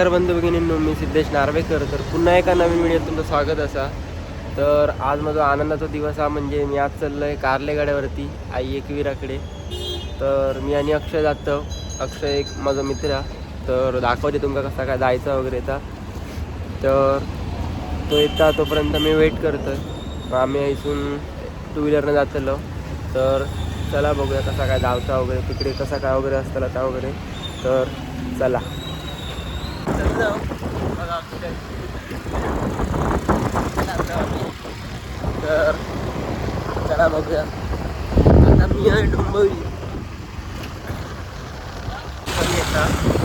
तर बंधू भगिनींनो मी सिद्धेश नार्वेकर. तर पुन्हा एका नवीन व्हिडिओत तुमचं स्वागत असा. तर आज माझा आनंदाचा दिवस हा म्हणजे मी आज चाललो आहे कारले गाड्यावरती आई एकवीराकडे तर मी आणि अक्षय जातो. अक्षय एक माझा मित्र. तर दाखवते तुमका कसा काय जायचा वगैरे तर तर तो येता तोपर्यंत मी वेट करतो मग आम्ही इथून टू व्हीलरनं जातलो. तर चला बघूया कसा काय जावचा वगैरे तिकडे कसा काय वगैरे असताना त्या वगैरे. तर चला. giờ không? Vâng, ok. तर चला बघूया आता मी आहे डोंबळी येतात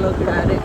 lograr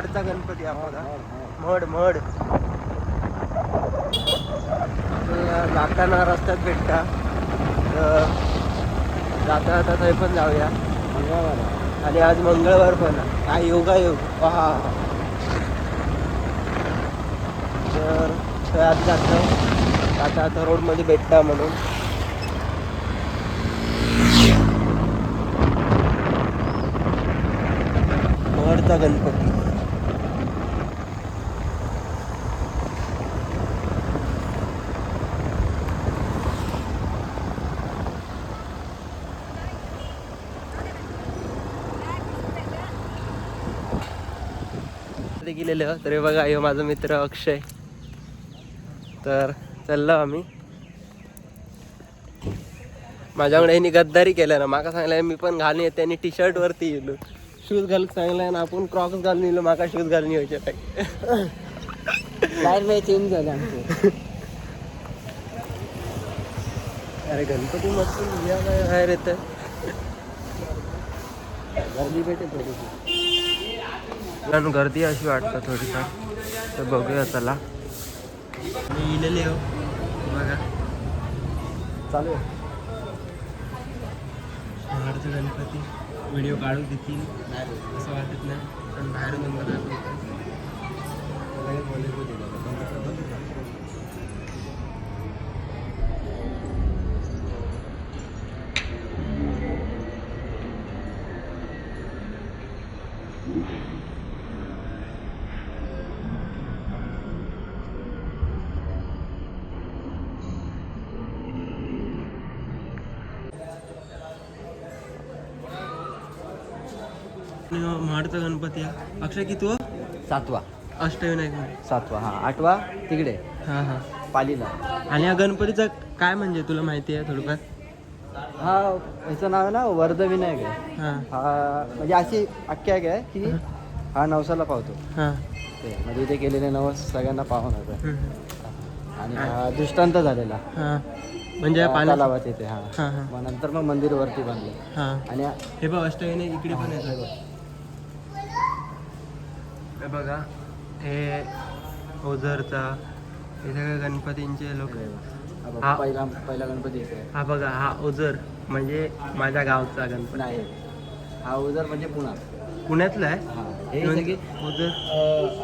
माडचा गणपती आपला. Mud mud. जाताना रस्त्यात भेटता. तर जाता जाता ते पण जाऊया. मंगळवार आणि आज मंगळवार पण काय योगा योग पहा. तर थंय आज जातं. आता आता रोडमध्ये भेटता म्हणून. मडचा गणपती. गेलेलं तर हे बघा ह्यो माझा मित्र अक्षय. तर चाललो आम्ही. माझ्याकडे यांनी गद्दारी केलं ना. माका सांगलाय मी पण घालून येते. आणि टी शर्ट वरती येलो. शूज घालून सांगलाय ना आपण क्रॉक्स घालून येलो माका शूज घालून यायचे काय चेंज झाले अरे गणपती मस्त बाहेर येतं गर्दी भेटेल थोडीशी. मुलांना गर्दी अशी वाटतं थोडीफार. तर बघूया चला. मी इलेले हो. बघा. चालू महाडचा गणपती. व्हिडिओ काढू देतील. असं वाटत नाही. पण बाहेरून नंबर दाखवतो हा अक्षय किती हो सातवा. अष्टविनायकमध्ये. सातवा हा. आठवा तिकडे. हां हां. पालीला. आणि या गणपतीचं काय म्हणजे तुला माहिती आहे थोडंफार? हा याचं नाव आहे ना वर्धविनायक आहे. हां. हा म्हणजे अशी आख्यायिका आहे की हा नवसाला पावतो. हां. ते म्हणजे इथे केलेले नवस सगळ्यांना पाहून होतं. हम्म. आणि हा दृष्टांत झालेला. हां. म्हणजे या त्या पाण्यात तलावात इथे हा. हां हां. मग नंतर मग मंदिर वरती बांधलं. हां. आणि हे बघ अष्टविनायक इकडे पण येतात हे बघा हे ओझरचा हे सगळे गणपतींचे लोक. हा बघ, हा. पहिला पहिला गणपती हा बघा हा ओझर म्हणजे माझ्या गावचा गणपती. नाही हा उजर म्हणजे पुणा पुण्यातला आहे? हा हे ओझर.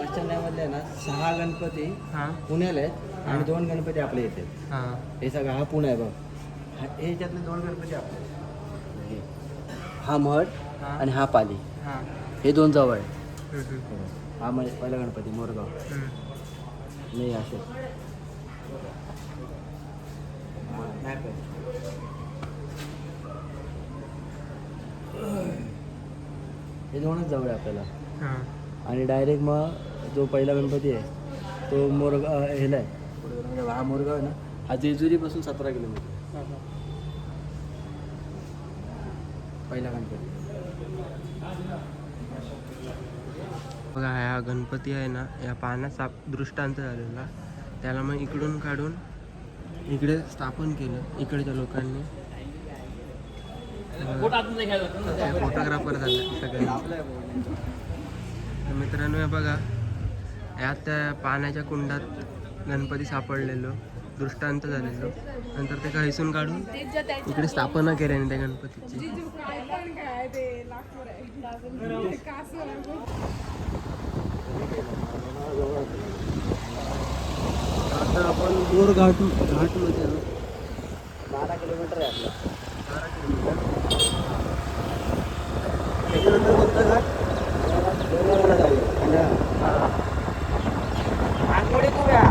अष्टण्यामधले ना सहा गणपती हां. पुण्याला आहेत आणि दोन गणपती आपले आहेत. हां. हे सगळं हा पुणे आहे बघ. हा- हे ह्याच्यातले दोन गणपती आपले. हे. हा मठ हां. आणि हा पाली. हां. हे दोन जवळ आहे. हम्म, हा म्हणजे पहिला गणपती मोरगाव. हम्म. नाही असे. हे दोनच जवळ आहे आपल्याला. हां. आणि डायरेक्ट मग जो पहिला गणपती आहे तो मोरगाव ह्याला आहे. हा मोरगाव आहे ना? हा जेजुरीपासून सतरा किलोमीटर. पहिला गणपती. बघा हा गणपती आहे ना या पाण्यात साप दृष्टांत झालेला. त्याला मग इकडून काढून इकडे स्थापन केलं इकडच्या लोकांनी. फोटोग्राफर झाले सगळे. मित्रांनो या बघा यात त्या पाण्याच्या कुंडात गणपती सापडलेलो दृष्टांत झालेलो. नंतर ते घायसून काढून इकडे स्थापना केल्याने त्या गणपतीची. आता आपण गोर घाट घाटमध्ये आहोत. बारा किलोमीटर आहे आपलं बारा किलोमीटर त्याच्यानंतर कोणता घाट डोंगरवाला जाऊया. आंघोळी करूया.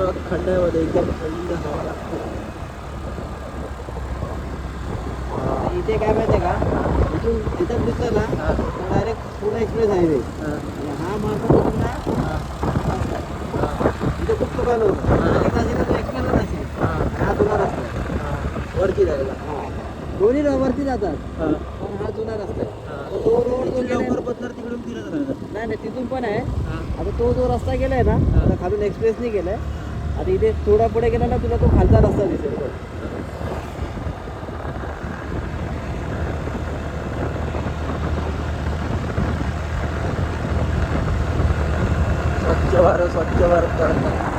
आहोत खड्ड्यामध्ये एकदम थंड हवा लागते. इथे काय माहिती आहे का? इथून इथं दिसतं ना डायरेक्ट पुणे एक्सप्रेस हायवे आणि हा मार्ग ना आहे. इथे खूप दुकानं होतं. एक्सप्रेसच नाशिक हा. जुना रस्ता. आहे वरती जायला. दोन्ही वरती जातात. पण हा जुना रस्ता आहे. तो रोड जो गेलाय- तिकडून फिरत राहतात नाही नाही तिथून पण आहे. आता तो जो रस्ता गेलाय ना खालून एक्सप्रेसनी गेलाय. आता इथे थोडा पुढे गेला ना तुला तो खालचा रस्ता दिसेल स्वच्छ भारत स्वच्छ भारत. करतात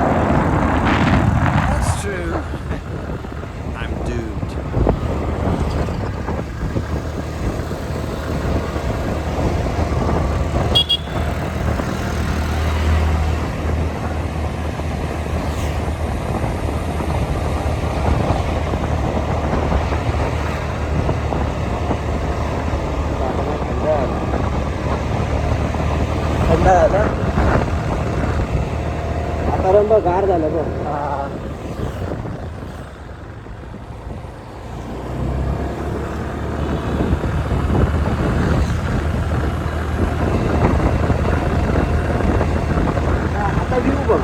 वातावरण बघ गार झालं बघ. हा, आता व्ह्यू बघ.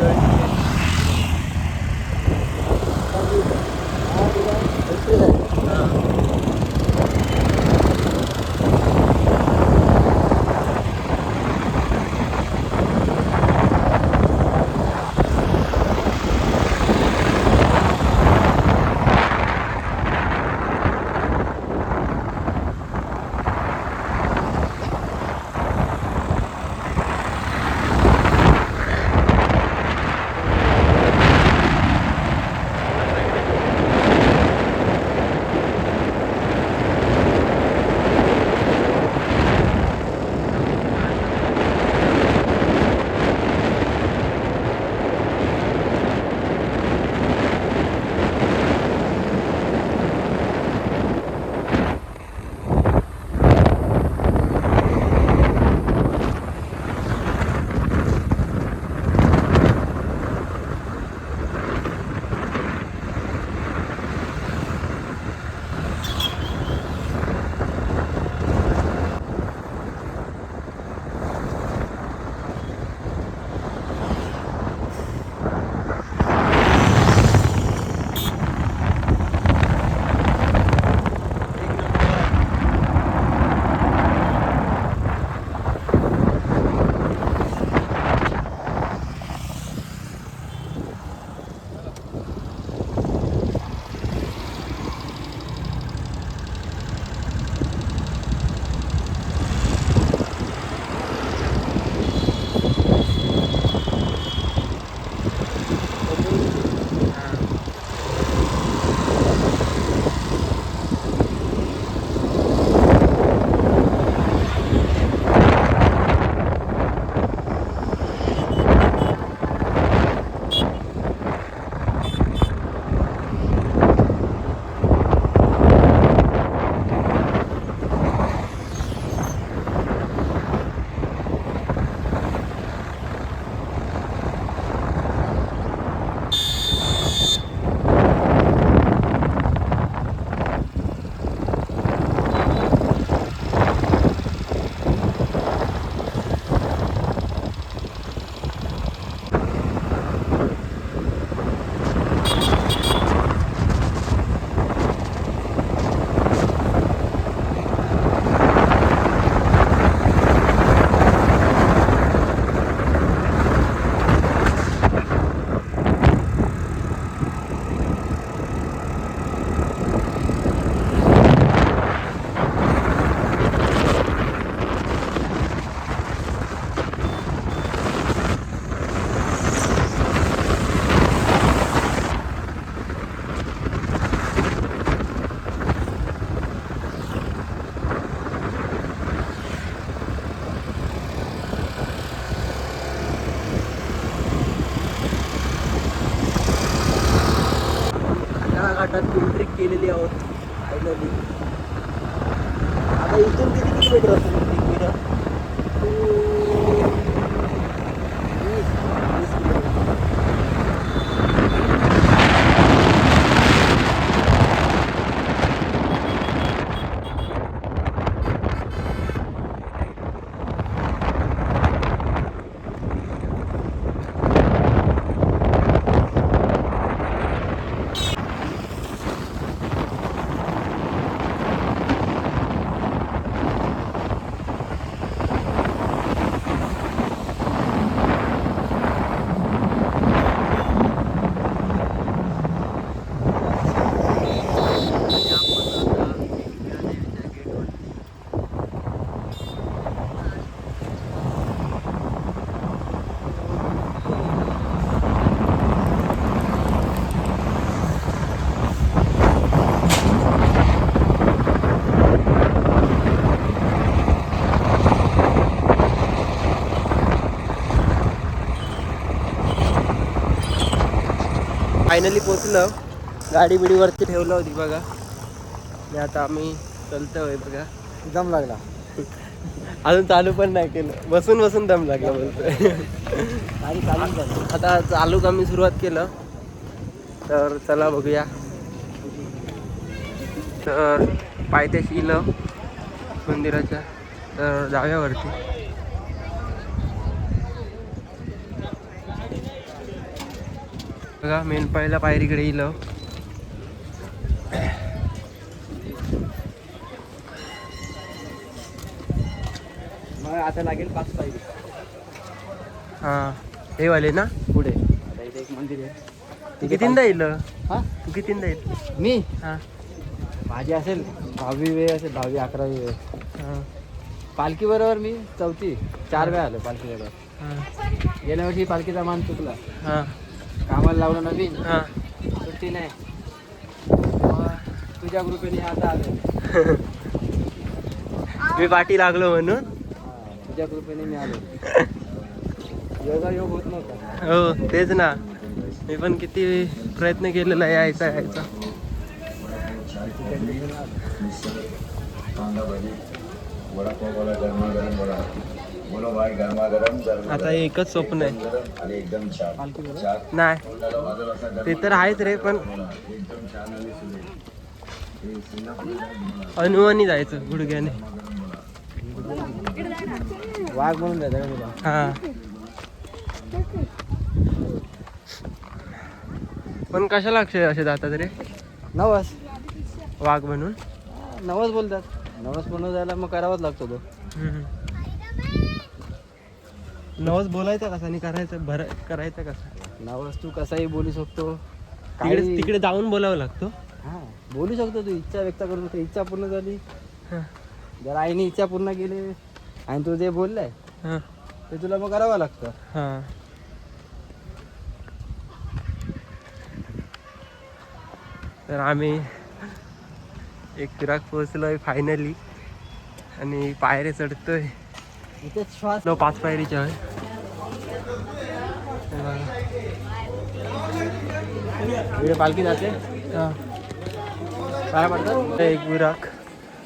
या फायनली पोचलं गाडी बिडीवरती ठेवलं होती बघा. आणि आता आम्ही चलतोय बघा. दम लागला. अजून चालू पण नाही केलं. बसून बसून दम लागला बोलतोय. आता चालू आम्ही सुरुवात केलं. तर चला बघूया. तर पायथ्याशी इलं. मंदिराच्या. तर जाऊया बघा मेन पहिल्या पायरीकडे मग आता लागेल पाच पाहिजे हां हे वाले ना? पुढे. आता इथे एक मंदिर आहे. तू कितींदा येईल हा? तू कितींदा येईल मी? हां. माझी असेल दहावी वेळ असेल दहावी अकरावी वेळ. हां. पालखी बरोबर मी चौथी. चार वेळा आलो पालखी बरोबर. हां. गेल्या वर्षी पालखीचा मान चुकला. हां. कामाला लावलं नवीन. हां. सुट्टी नाही. मग तुझ्या ग्रुपेने आता आलो मी पाठी लागलो म्हणून. हा, तुझ्या ग्रुपेने मी आलो योगा योग होत नव्हता. हो तेच ना. मी पण किती प्रयत्न केलेला यायचा यायचा. कांदा भजी वडापाव वाला गरमा गरम वडा. बोलो भाई गरमा गरम गरम आता एकच स्वप्न आहे. आणि एकदम छान नाही. ते तर आहेच रे पण एकदम छान आणि सुरेख. सिंगापूर अनुवानी जायचं गुडघ्याने. वाघ म्हणून तुला. हा. पण कशाला अक्षय असे जातात रे? नवस. वाघ म्हणून? नवस बोलतात. नवस म्हणून जायला मग करावाच लागतो तो. हम्म. नवस बोलायचा कसा आणि करायचं भर करायचं कसा? नवस तू कसाही बोलू शकतो. तिकडे काही- तिकडे जाऊन बोलावं लागतो. हा बोलू शकतो तू. इच्छा व्यक्त करू शकतो इच्छा पूर्ण झाली. हा. जर आईने इच्छा पूर्ण केली आणि तू जे बोललाय हा. ते तुला मग करावं लागतं. हा. तर आम्ही एक फिराक पोहोचलोय फायनली आणि पायरे चढतोय. इथे श्वास नो पाच पायरीच्या आहे इकडे पालखी जाते. हा. काय म्हणतात एक विराक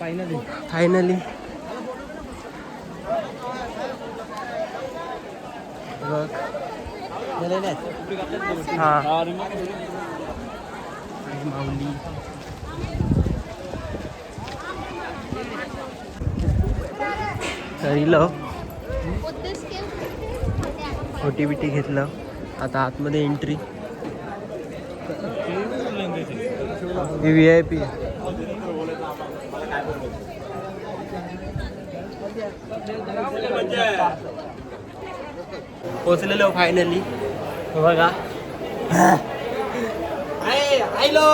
फायनली फायनली हा. माऊली. तरीलं ओटी बिटी घेतलं. आता आतमध्ये एंट्री व्ही आय पी पोचलेलो फायनली बघा. आयलो.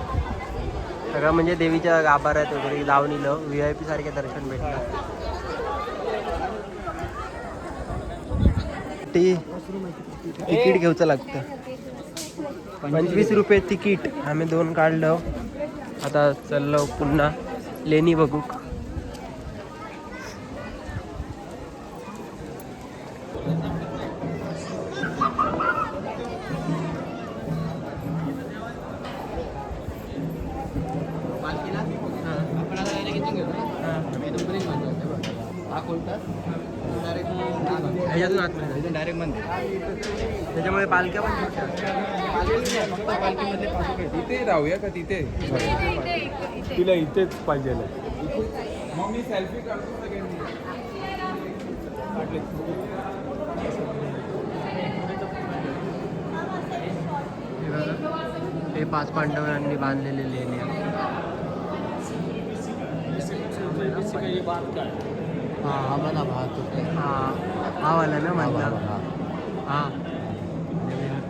सगळं म्हणजे देवीच्या गाभाऱ्यात वगैरे लावणीलं व्ही आय पी सारखे दर्शन भेटलं ती तिकीट घेऊचं लागतं. पंचवीस रुपये तिकीट. आम्ही दोन काढलं. आता चाललो पुन्हा लेणी बघू. का तिथे? तिला इथेच पाहिजे मग मी सेल्फी काढतो सगळ्यांनी हे. हे पाच पांडवांनी बांधलेले लेणी. हा हा म्हणा भात हा. हा वाला ना हा, म्हणला हा, हा. हा.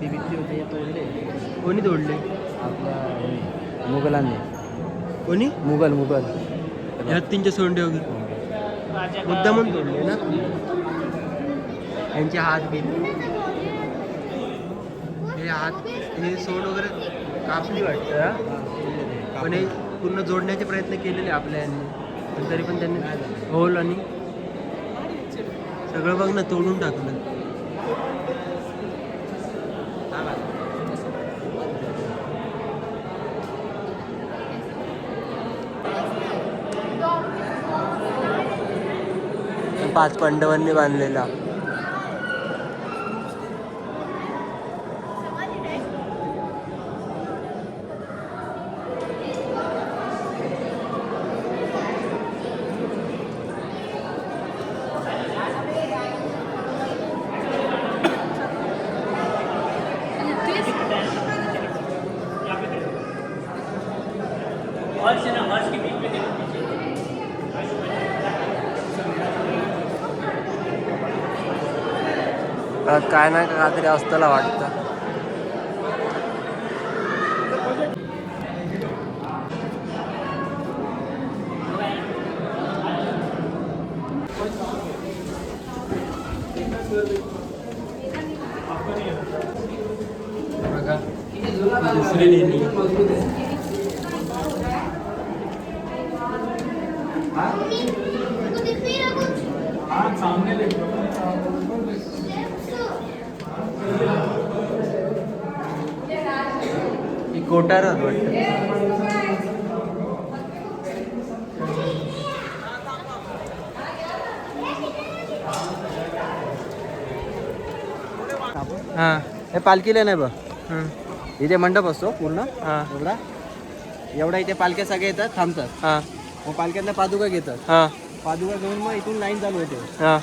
भित्ती भित्ती होते हे कोणी तोडले? आपल्या मुघलांनी कोणी? मुघल मुघल. ह्या तीनच्या सोंडे वगैरे मुद्दामून तोडले ना. यांचे हात बिन. हे हात हे सोंड वगैरे कापली वाटतं? पण हे पूर्ण जोडण्याचे प्रयत्न केलेले आपल्या यांनी. पण तरी पण त्यांनी होल आणि सगळं बघ ना तोडून टाकलं. पाच पांडवांनी बांधलेला. काय ना काहीतरी असताना वाटतं. कोटार वाटतं. हां. हे पालखीला नाही बघ. इथे मंडप असतो पूर्ण. हां. एवढा. एवढा इथे पालख्या सगळ्या येतात थांबतात. हां. मग पालख्यातल्या पादुका घेतात. हां. पादुका घेऊन मग इथून लाईन चालू होते. हां.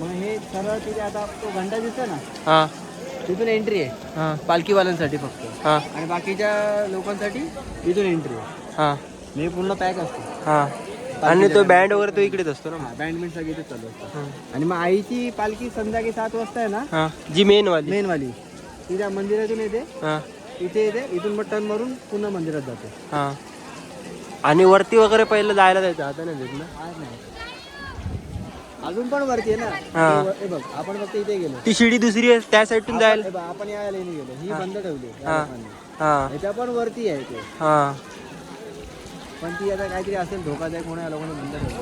मग हे सरळ तिथे आता तो घंटा दिसतो ना? हां. तिथून एंट्री आहे. हां. पालखीवाल्यांसाठी फक्त. हां. आणि बाकीच्या लोकांसाठी इथून एंट्री आहे. हां. हे पूर्ण पॅक असतो. हां. आणि तो बँड वगैरे तो इकडेच असतो ना बँडमेंट सगळे चालू असतात. हं. आणि मग आईची पालखी संध्याकाळी सात वाजता आहे ना? हां. जी मेन वाली. मेन वाली. ती त्या मंदिरातून येते. हां. इथे येते. इथून मग टर्न मारून पुन्हा मंदिरात जाते. हां. आणि वरती वगैरे पहिलं जायला जायचं आता नाही देत ना? आज नाही. अजून पण वरती आहे ना? हा. बघ आपण फक्त इथे गेलो. ती शिडी दुसरी आहे त्या साईडून जायला. हे बघ, आपण या लेणी गेलो. ही बंद ठेवली या हा. लोकांनी. हां. ह्याच्या पण वरती आहे ते. हां. पण ती आता काहीतरी असेल धोकादायक म्हणून या लोकांनी बंद ठेवली.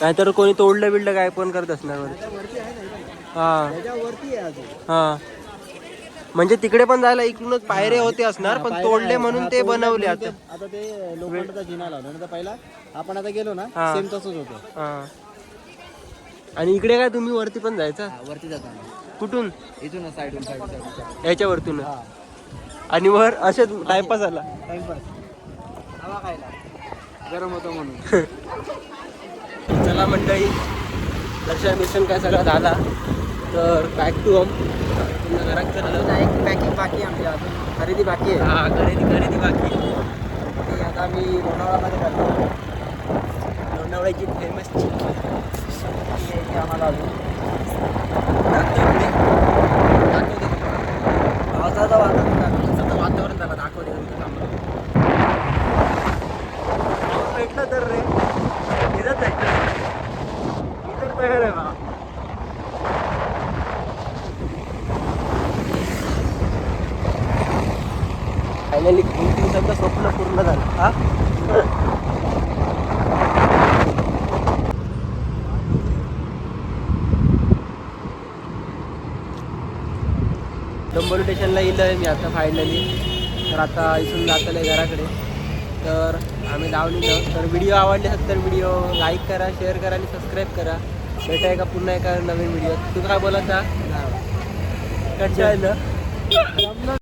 नाहीतर कोणी तोडलं बिडलं काय पण करत असणार वरती. त्याच्या वरती आहे ना इथे. हां. वरती आहे अजून. हां. म्हणजे तिकडे पण जायला इकडूनच पायरे होते असणार पण तोडले. म्हणून ते बनवले आता. ते- आता ते लोखंडाचा जिना लावला. नाही तर पहिला आपण आता गेलो ना. सेम तसंच होतं. हां. आणि इकडे काय तुम्ही वरती पण जायचा? हा, वरती जाताना कुठून? इथून साईडून साईड साईड याच्या वरतून हा. आणि वर असेच टाइमपास आला टाइमपास. हवा खायला. गरम होतं म्हणून. चला मंडळी दर्शन बिर्शन काय सगळं झाला. तर बॅक टू होम पुन्हा घरात चाललं. एक पॅकिंग बाकी आहे आमची अजून. खरेदी बाकी आहे. हा खरेदी खरेदी बाकी. ती आता मी लोणावळामध्ये करतो. लोणावळ्याची फेमस यायची आम्हाला अजून पावसाचं वातावरण झालं. वातावरण झालं. दाखवते भेटलं तर रे इथंच भेटलं इथं तयार आहे बा फायनली खूप दिवसाचं स्वप्न पूर्ण झालं हा डंबोली स्टेशनला येईल आहे मी आता फायनली तर आता इथून जातलं आहे घराकडे. तर आम्ही येतो तर व्हिडिओ आवडले असेल तर व्हिडिओ लाईक करा शेअर करा आणि सबस्क्राईब करा. भेटाय का पुन्हा एका नवीन व्हिडिओ तू. काय बोलत कंटाळलं